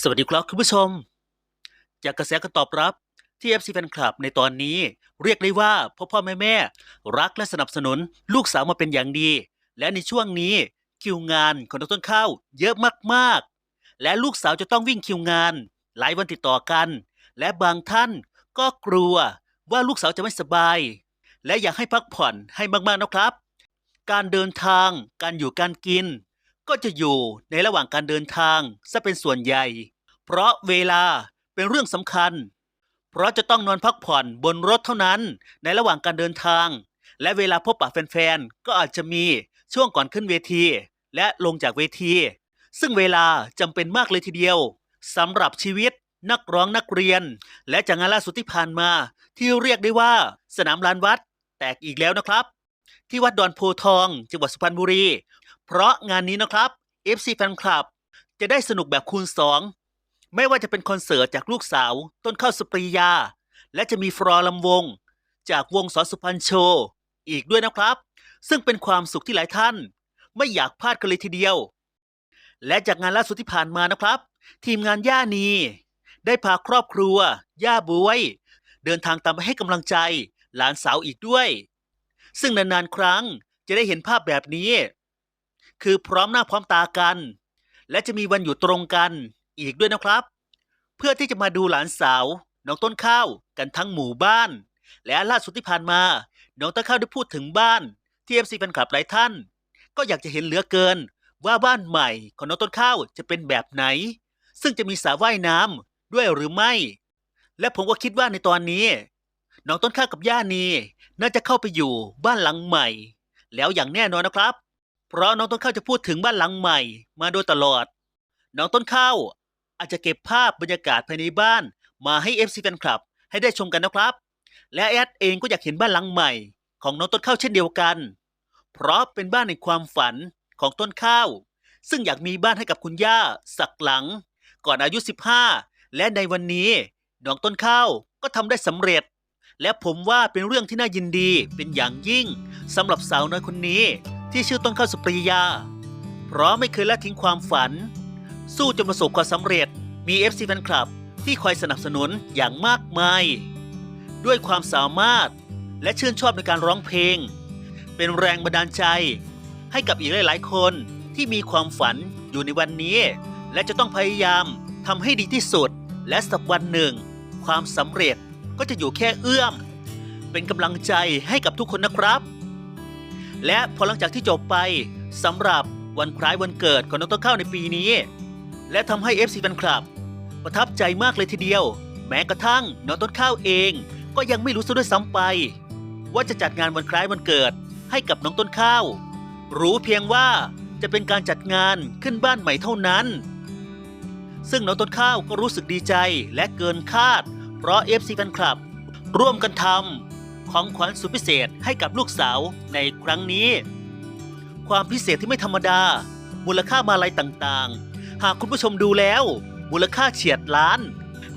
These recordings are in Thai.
สวัสดีครับคุณผู้ชม จากกระแสการตอบรับที่ FC แฟนคลับในตอนนี้เรียกได้ว่าพ่อพ่อแม่แม่รักและสนับสนุนลูกสาวมาเป็นอย่างดี และในช่วงนี้คิวงานของน้องต้นข้าวเยอะมากๆ และลูกสาวจะต้องวิ่งคิวงาน หลายวันติดต่อกัน และบางท่านก็กลัวว่าลูกสาวจะไม่สบาย และอยากให้พักผ่อนให้มากๆนะครับ การเดินทางการอยู่การกิน ก็จะอยู่ในระหว่างการเดินทางซะเป็นส่วนใหญ่ เพราะเวลาเป็นเรื่องสำคัญ เพราะจะต้องนอนพักผ่อนบนรถเท่านั้นในระหว่างการเดินทาง และเวลาพบปะแฟนๆ ก็อาจจะมีช่วงก่อนขึ้นเวที และลงจากเวที ซึ่งเวลาจำเป็นมากเลยทีเดียวสำหรับชีวิตนักร้องนักเรียน และจากงานล่าสุดที่ผ่านมา ที่เรียกได้ว่าสนามลานวัด แตกอีกแล้วนะครับ ที่วัดดอนโพทอง จังหวัดสุพรรณบุรี เพราะงานนี้นะครับ FC Fan Club จะได้สนุกแบบคูณ 2 ไม่ว่าจะเป็นคอนเสิร์ตจากลูกสาว ต้นข้าวสุปรียา และจะมีฟลอร์ลำวง จากวงสอนสุพรรณโชว์อีกด้วยนะครับ ซึ่งเป็นความสุขที่หลายท่าน ไม่อยากพลาดกันเลยทีเดียว และจากงานล่าสุดที่ผ่านมานะครับ ทีมงานย่านีได้พาครอบครัว ย่าบวย เดินทางตามไปให้กำลังใจ หลานสาวอีกด้วย ซึ่งนานๆครั้งจะได้เห็นภาพแบบนี้ คือพร้อมหน้าพร้อมตากัน และจะมีวันอยู่ตรงกันอีกด้วยนะครับ เพื่อที่จะมาดูหลานสาวน้องต้นข้าวกันทั้งหมู่บ้าน และล่าสุดที่ผ่านมา น้องต้นข้าวได้พูดถึงบ้านที่เอฟซีแฟนคลับหลายท่าน ก็อยากจะเห็นเหลือเกิน ว่าบ้านใหม่ของน้องต้นข้าวจะเป็นแบบไหน ซึ่งจะมีสระว่ายน้ำด้วยหรือไม่ และผมก็คิดว่าในตอนนี้ น้องต้นข้าวกับย่านีน่าจะเข้าไปอยู่บ้านหลังใหม่ แล้วอย่างแน่นอนนะครับ เพราะน้องต้นข้าวจะพูดถึงบ้านหลังใหม่ มาโดยตลอด น้องต้นข้าวอาจจะเก็บภาพบรรยากาศภายในบ้านมาให้ FC แฟนคลับ ให้ได้ชมกันนะครับ และแอดเองก็อยากเห็นบ้านหลังใหม่ ของน้องต้นข้าวเช่นเดียวกัน เพราะเป็นบ้านในความฝันของต้นข้าว ซึ่งอยากมีบ้านให้กับคุณย่าสักหลัง ก่อนอายุ 15 และในวันนี้น้องต้นข้าวก็ทำได้สำเร็จ และผมว่าเป็นเรื่องที่น่ายินดีเป็นอย่างยิ่งสำหรับสาวน้อยคนนี้ ที่ชื่อต้นข้าวสุปรียา เพราะไม่เคยละทิ้งความฝัน สู้จนประสบความสำเร็จ มี FC แฟนคลับที่คอยสนับสนุนอย่างมากมาย ด้วยความสามารถและชื่นชอบในการร้องเพลง เป็นแรงบันดาลใจ ให้กับอีกหลาย ๆ คนที่มีความฝันอยู่ในวันนี้ และจะต้องพยายามทำให้ดีที่สุด และสักวันหนึ่ง ความสำเร็จก็จะอยู่แค่เอื้อม เป็นกำลังใจให้กับทุกคนนะครับ และพอหลังจากที่จบไปสำหรับวันคล้ายวันเกิดของน้องต้นข้าวในปีนี้ และทำให้ FC แฟนคลับ ประทับใจมากเลยทีเดียว แม้กระทั่งน้องต้นข้าวเอง ก็ยังไม่รู้ซะด้วยซ้ำไป ว่าจะจัดงานวันคล้ายวันเกิดให้กับน้องต้นข้าว รู้เพียงว่าจะเป็นการจัดงานขึ้นบ้านใหม่เท่านั้น ซึ่งน้องต้นข้าวก็รู้สึกดีใจและเกินคาด เพราะ FC แฟนคลับ ร่วมกันทำ ของขวัญสุดพิเศษให้กับลูกสาวในครั้งนี้ ความพิเศษที่ไม่ธรรมดา มูลค่ามาลัยต่างๆ หากคุณผู้ชมดูแล้ว มูลค่าเฉียดล้าน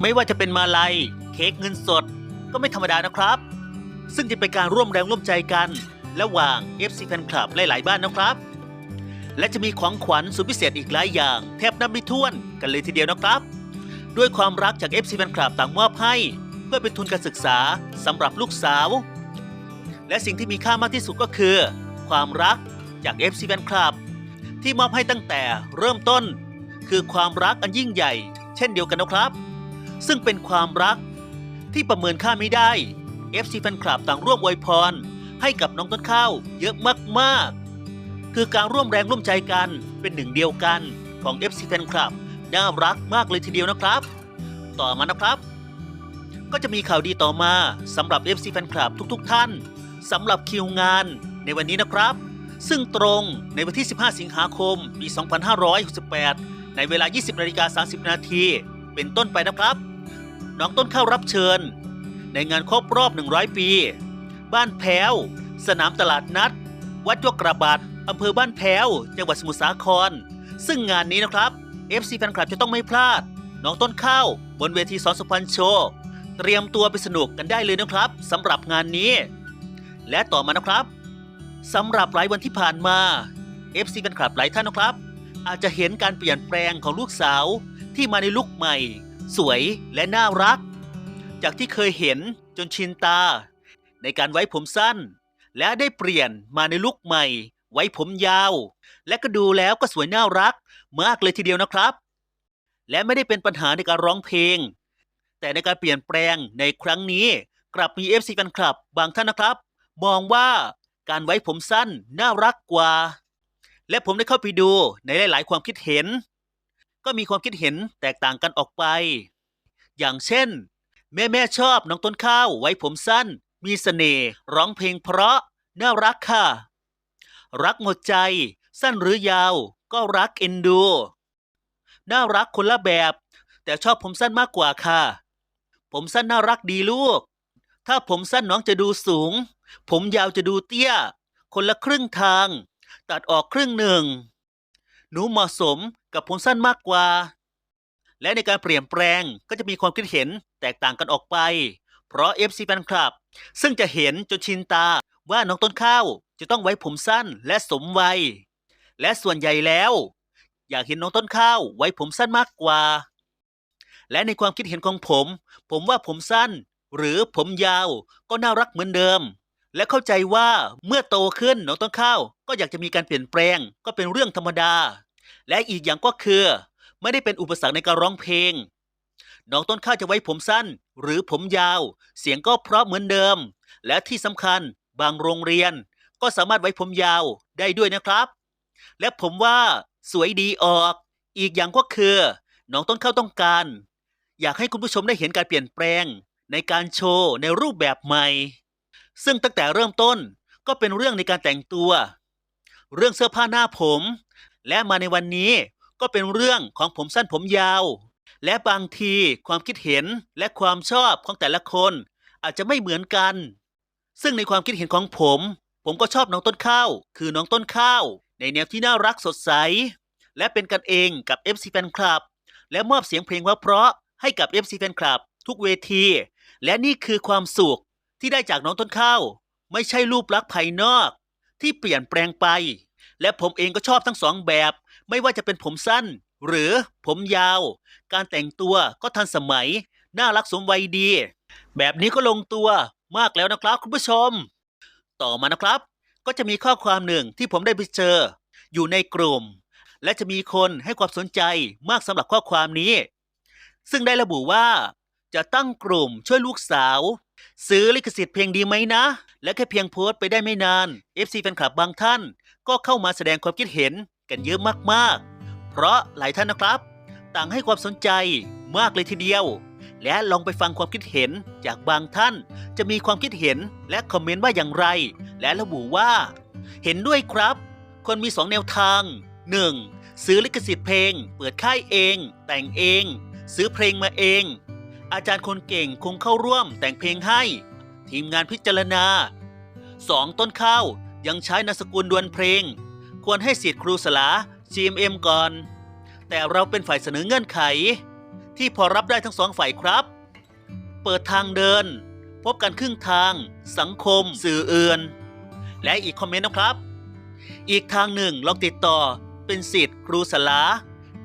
ไม่ว่าจะเป็นมาลัย เค้กเงินสด ก็ไม่ธรรมดานะครับ ซึ่งจะเป็นการร่วมแรงร่วมใจกัน ระหว่าง FC Fan Club หลายๆบ้านนะครับ และจะมีของขวัญสุดพิเศษอีกหลายอย่าง แทบนับไม่ถ้วนกันเลยทีเดียวนะครับ ด้วยความรักจาก FC Fan Club ต่างมอบให้ พื่อเป็นทุนการศึกษาสำหรับลูกสาว และสิ่งที่มีค่ามากที่สุดก็คือ ความรักจาก FC Fan Club ที่มอบให้ตั้งแต่เริ่มต้น คือความรักอันยิ่งใหญ่ เช่นเดียวกันนะครับ ซึ่งเป็นความรักที่ประเมินค่าไม่ได้ FC Fan Club ต่างร่วมอวยพร ให้กับน้องต้นข้าวเยอะมากๆ คือการร่วมแรงร่วมใจกันเป็นหนึ่งเดียวกันของ FC Fan Club น่ารักมากเลยทีเดียวนะครับ ต่อมานะครับ ก็จะมีข่าวดีต่อมาสำหรับ FC Fan Club ทุกๆ ท่านสำหรับคิวงานในวันนี้นะครับ ซึ่งตรงในวันที่ 15 สิงหาคมปี 2568 ในเวลา 20นาฬิกา30 นาทีเป็นต้นไปนะครับ น้องต้นเข้ารับเชิญ ในงานครบรอบ 100 ปี บ้านแพ้ว สนามตลาดนัด วัดยกกระบาดอำเภอบ้านแพ้ว จังหวัดสมุทรสาคร ซึ่งงานนี้นะครับ FC แฟนคลับจะต้องไม่พลาด น้องต้นข้าวบนเวทีสอนสุพรรณโชว์ เตรียมตัวไปสนุกกันได้เลยนะครับสำหรับงานนี้ และต่อมานะครับสำหรับหลายวันที่ผ่านมา FC แฟนคลับหลายท่านนะครับ อาจจะเห็นการเปลี่ยนแปลงของลูกสาวที่มาในลุคใหม่ สวยและน่ารัก จากที่เคยเห็นจนชินตา ในการไว้ผมสั้น และได้เปลี่ยนมาในลุคใหม่ ไว้ผมยาว และก็ดูแล้วก็สวยน่ารัก มากเลยทีเดียวนะครับ และไม่ได้เป็นปัญหาในการร้องเพลง แต่ในการเปลี่ยนแปลงในครั้งนี้ กลับมี FC แฟนคลับบางท่านนะครับ มองว่าการไว้ผมสั้นน่ารักกว่า และผมได้เข้าไปดูในหลาย ๆ ความคิดเห็น ก็มีความคิดเห็นแตกต่างกันออกไป อย่างเช่น แม่แม่ๆชอบน้องต้นข้าวไว้ผมสั้น มีเสน่ห์ร้องเพลงเพราะน่ารักค่ะ รักหมดใจ สั้นหรือยาว ก็รักเอ็นดู น่ารักคนละแบบ แต่ชอบผมสั้นมากกว่าค่ะ ผมสั้นน่ารักดีลูก ถ้าผมสั้นน้องจะดูสูง ผมยาวจะดูเตี้ย คนละครึ่งทาง ตัดออกครึ่งหนึ่ง หนูเหมาะสมกับผมสั้นมากกว่า และในการเปลี่ยนแปลงก็จะมีความคิดเห็นแตกต่างกันออกไป เพราะ FC แฟนคลับ ซึ่งจะเห็นจนชินตาว่าน้องต้นข้าวจะต้องไว้ผมสั้นและสมวัย และส่วนใหญ่แล้ว อยากเห็นน้องต้นข้าวไว้ผมสั้นมากกว่า และในความคิดเห็นของผม ผมว่าผมสั้น หรือผมยาวก็น่ารักเหมือนเดิม และเข้าใจว่าเมื่อโตขึ้นน้องต้นข้าวก็อยากจะมีการเปลี่ยนแปลงก็เป็นเรื่องธรรมดา และอีกอย่างก็คือ ไม่ได้เป็นอุปสรรคในการร้องเพลงน้องต้นข้าวจะไว้ผมสั้น หรือผมยาว เสียงก็เพราะเหมือนเดิม และที่สำคัญบางโรงเรียน ก็สามารถไว้ผมยาวได้ด้วยนะครับ และผมว่าสวยดีออก อีกอย่างก็คือ น้องต้นข้าวต้องการ อยากให้คุณผู้ชมได้เห็นการเปลี่ยนแปลง ในการโชว์ในรูปแบบใหม่ ซึ่งตั้งแต่เริ่มต้นก็เป็นเรื่องในการแต่งตัว เรื่องเสื้อผ้าหน้าผม และมาในวันนี้ก็เป็นเรื่องของผมสั้นผมยาว และบางทีความคิดเห็นและความชอบของแต่ละคนอาจจะไม่เหมือนกัน ซึ่งในความคิดเห็นของผม ผมก็ชอบน้องต้นข้าว คือน้องต้นข้าว ในแนวที่น่ารักสดใส และเป็นกันเองกับ FC แฟนคลับ และมอบเสียงเพลงว่าเพราะๆ ให้กับ FC แฟนคลับ ทุกเวที และนี่คือความสุขที่ได้จากน้องต้นข้าว ไม่ใช่รูปลักษณ์ภายนอก ที่เปลี่ยนแปลงไป และผมเองก็ชอบทั้งสองแบบ ไม่ว่าจะเป็นผมสั้น หรือผมยาว การแต่งตัวก็ทันสมัย น่ารักสมวัยดี แบบนี้ก็ลงตัวมากแล้วนะครับคุณผู้ชม ต่อมานะครับ ก็จะมีข้อความหนึ่งที่ผมได้ไปเจอ อยู่ในกลุ่ม และจะมีคนให้ความสนใจมากสำหรับข้อความนี้ ซึ่งได้ระบุว่า จะตั้งกลุ่มช่วยลูกสาว ซื้อลิขสิทธิ์เพลงดีไหมนะ และแค่เพียงโพสต์ไปได้ไม่นาน FC แฟนคลับบางท่าน ก็เข้ามาแสดงความคิดเห็นกันเยอะมากๆ เพราะหลายท่านนะครับ ต่างให้ความสนใจมากเลยทีเดียว และลองไปฟังความคิดเห็นจากบางท่าน จะมีความคิดเห็นและคอมเมนต์ว่าอย่างไร และระบุว่า เห็นด้วยครับ คนมีสองแนวทาง 1. ซื้อลิขสิทธิ์เพลง เปิดค่ายเอง แต่งเอง ซื้อเพลงมาเอง อาจารย์คนเก่งคงเข้าร่วมแต่งเพลงให้ ทีมงานพิจารณา 2. ต้นข้าวยังใช้นามสกุลดวลเพลง ควรให้สิทธิ์ครูสลา GMM ก่อน แต่เราเป็นฝ่ายเสนอเงื่อนไข ที่พอรับได้ทั้งสองฝ่ายครับ เปิดทางเดิน พบกันครึ่งทาง สังคม สื่ออื่นและอีกคอมเมนต์นะครับ อีกทางหนึ่งลองติดต่อเป็นสิทธิ์ครูสลา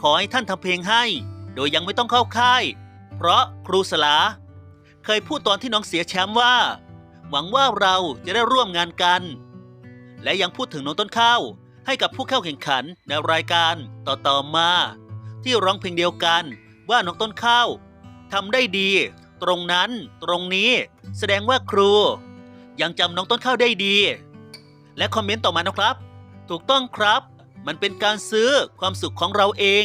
ขอให้ท่านทำเพลงให้ โดยยังไม่ต้องเข้าค่าย เพราะครูสลา เคยพูดตอนที่น้องเสียแชมป์ว่า หวังว่าเราจะได้ร่วมงานกัน และยังพูดถึงน้องต้นข้าวให้กับผู้เข้าแข่งขันในรายการต่อๆมา ที่ร้องเพลงเดียวกันว่าน้องต้นข้าวทำได้ดี ตรงนั้น ตรงนี้ แสดงว่าครู ยังจำน้องต้นข้าวได้ดี และคอมเมนต์ต่อมานะครับ ถูกต้องครับ มันเป็นการซื้อความสุขของเราเอง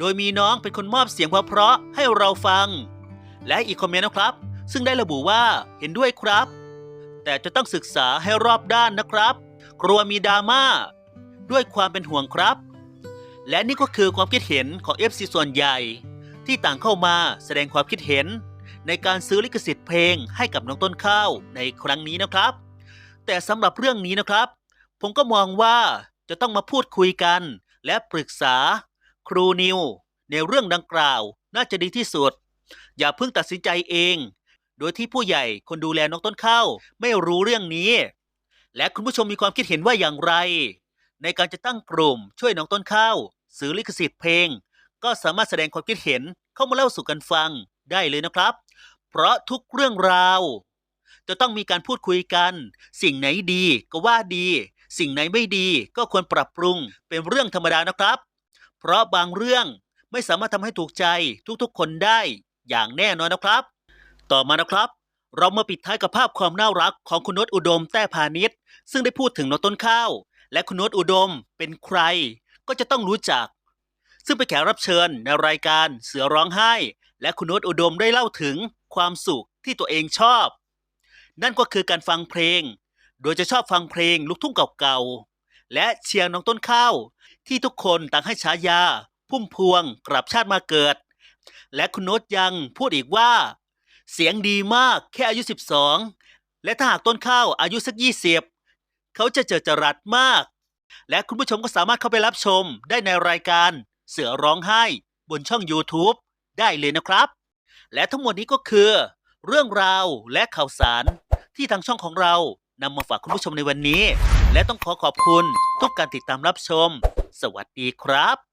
โดยมีน้องเป็นคนมอบเสียงเพราะๆให้เราฟัง และอีกคอมเมนต์นะครับ ซึ่งได้ระบุว่าเห็นด้วยครับ แต่จะต้องศึกษาให้รอบด้านนะครับ กลัวมีดราม่าด้วยความเป็นห่วงครับ และนี่ก็คือความคิดเห็นของ FC ส่วนใหญ่ ที่ต่างเข้ามาแสดงความคิดเห็น ในการซื้อลิขสิทธิ์เพลงให้กับน้องต้นข้าวในครั้งนี้นะครับ แต่สำหรับเรื่องนี้นะครับ ผมก็มองว่าจะต้องมาพูดคุยกัน และปรึกษา ครูนิว ในเรื่องดังกล่าวน่าจะดีที่สุด อย่าเพิ่งตัดสินใจเอง โดยที่ผู้ใหญ่คนดูแลน้องต้นข้าวไม่รู้เรื่องนี้ และคุณผู้ชมมีความคิดเห็นว่าอย่างไร ในการจะตั้งกลุ่มช่วยน้องต้นข้าวซื้อลิขสิทธิ์เพลง ก็สามารถแสดงความคิดเห็นเข้ามาเล่าสู่กันฟังได้เลยนะครับ เพราะทุกเรื่องราว จะต้องมีการพูดคุยกัน สิ่งไหนดีก็ว่าดี สิ่งไหนไม่ดีก็ควรปรับปรุงเป็นเรื่องธรรมดานะครับ เพราะบางเรื่องไม่สามารถทำให้ถูกใจทุกๆ คนได้อย่างแน่นอนนะครับ ต่อมานะครับ เรามาปิดท้ายกับภาพความน่ารักของคุณนตอุดมแต้พาณิชย์ซึ่งได้พูดถึงน้องต้นข้าว และคุณนตอุดมเป็นใคร ก็จะต้องรู้จัก ซึ่งเป็นแขกรับเชิญในรายการเสือร้องไห้ และคุณนตอุดมได้เล่าถึงความสุขที่ตัวเองชอบ นั่นก็คือการฟังเพลง โดยจะชอบฟังเพลงลูกทุ่งเก่าๆและเชียร์น้องต้นข้าว ที่ทุกคนต่างให้ฉายา พุ่มพวงกลับชาติมาเกิด และคุณโน้ตยังพูดอีกว่า เสียงดีมากแค่อายุ 12 และถ้าหากต้นข้าวอายุสัก 20 เขาจะเจอจรัสมาก และคุณผู้ชมก็สามารถเข้าไปรับชมได้ในรายการเสือร้องไห้บนช่อง YouTube ได้เลยนะครับ และทั้งหมดนี้ก็คือ เรื่องราวและข่าวสารที่ทางช่องของเรานำมาฝากคุณผู้ชมในวันนี้ และต้องขอขอบคุณทุกการติดตามรับชม สวัสดีครับ